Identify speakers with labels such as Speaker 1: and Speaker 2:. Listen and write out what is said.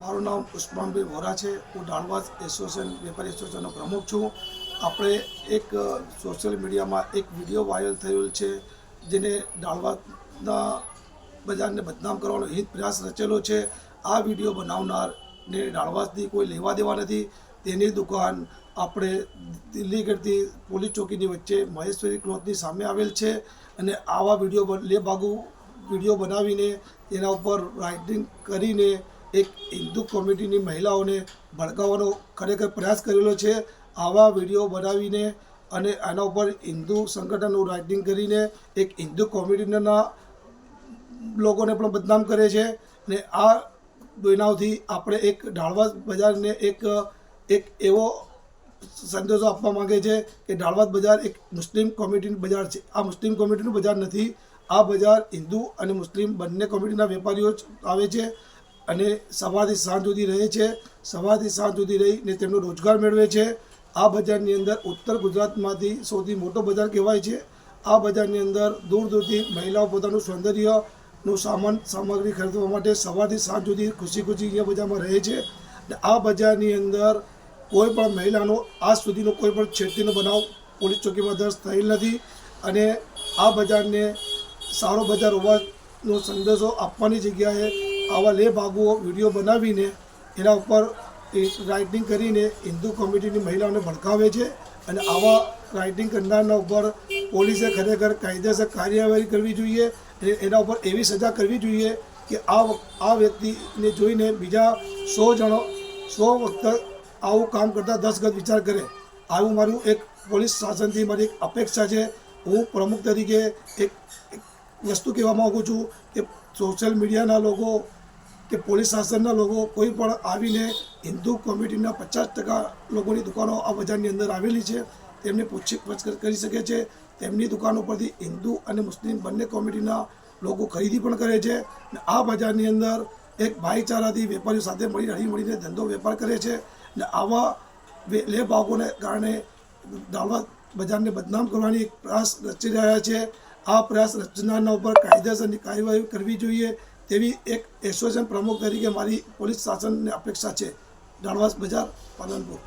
Speaker 1: મારું નામ પુષ્પાંબી વોરા છે. હું ડાળવાસ એસોસિએશન, વેપારી એસોસિએશનનો પ્રમુખ છું. આપણે એક સોશિયલ મીડિયામાં એક વીડિયો વાયરલ થયેલ છે, જેને ડાળવાસના બજારને બદનામ કરવાનો હિત પ્રયાસ રચેલો છે. આ વીડિયો બનાવનારને ડાળવાસથી કોઈ લેવા દેવા નથી. તેની દુકાન આપણે દિલ્હી ગઢથી પોલીસ ચોકીની વચ્ચે મહેશ્વરી ક્લોથની સામે આવેલ છે અને આવા વીડિયો લે ભાગુ વીડિયો બનાવીને તેના ઉપર રાઇટિંગ કરીને એક હિન્દુ કોમ્યુનિટીની મહિલાઓને ભડકાવવાનો ખરેખર પ્રયાસ કરેલો છે. આવા વીડિયો બનાવીને અને આના ઉપર હિન્દુ સંગઠનનું રાઇટિંગ કરીને એક હિન્દુ કોમ્યુનિટીના લોકોને પણ બદનામ કરે છે. અને આ બનાવથી આપણે એક ઢાળવા બજારને એક એક એવો સંદેશો આપવા માંગે છે કે ઢાળવાદ બજાર એક મુસ્લિમ કોમ્યુનિટીનું બજાર છે. આ મુસ્લિમ કોમ્યુનિટીનું બજાર નથી. આ બજાર હિન્દુ અને મુસ્લિમ બંને કોમ્યુનિટીના વેપારીઓ આવે છે. અને સવારથી સાંજ સુધી રહે છે. સવારથી સાંજ સુધી રહીને તેમનો રોજગાર મેળવે છે. આ બજારની અંદર ઉત્તર ગુજરાતમાંથી સૌથી મોટો બજાર કહેવાય છે. આ બજારની અંદર દૂર દૂરથી મહિલાઓ પોતાનું સૌંદર્યનું સામાન સામગ્રી ખરીદવા માટે સવારથી સાંજ સુધી ખુશી ખુશી અહીંયા બજારમાં રહે છે. અને આ બજારની અંદર કોઈ પણ મહિલાનો આજ સુધીનો કોઈ પણ છેડતીનો બનાવ પોલીસ ચોકીમાં દર્જ થયેલ નથી. અને આ બજારને સારો બજાર હોવાનો સંદેશો આપવાની જગ્યાએ આવા લે ભાગો વીડિયો બનાવીને એના ઉપર રાઇટિંગ કરીને હિન્દુ કોમ્યુનિટીની મહિલાઓને ભડકાવે છે અને આવા રાઇટિંગ કરનારના ઉપર પોલીસે ખરેખર કાયદેસર કાર્યવાહી કરવી જોઈએ એના ઉપર એવી સજા કરવી જોઈએ કે આ આ વ્યક્તિને જોઈને બીજા સો જણો, સો વખત આવું કામ કરતાં દસ ગત વિચાર કરે. આવું મારું એક પોલીસ શાસનથી મારી એક અપેક્ષા છે. હું પ્રમુખ તરીકે એક વસ્તુ કહેવા માગું છું કે સોશિયલ મીડિયાના લોકો કે પોલીસ શાસનના લોકો કોઈ પણ આવીને હિન્દુ કોમ્યુનિટીના પચાસ ટકા લોકોની દુકાનો આ બજારની અંદર આવેલી છે, તેમને પૂછપરછ કરી શકે છે. તેમની દુકાનો પરથી હિન્દુ અને મુસ્લિમ બંને કોમ્યુનિટીના લોકો ખરીદી પણ કરે છે અને આ બજારની અંદર એક ભાઈચારાથી વેપારીઓ સાથે મળી હળી મળીને ધંધો વેપાર કરે છે અને આવા લે ભાગોને કારણે દાળવા બજારને બદનામ કરવાની પ્રયાસ રચી રહ્યા છે. આ પ્રયાસ રચનાના ઉપર કાયદેસરની કાર્યવાહી કરવી જોઈએ. તેવી એક એસોસિએશન પ્રમુખ તરીકે મારી પોલીસ શાસનની અપેક્ષા છે. દાળવાસ બજાર પાલનપુર.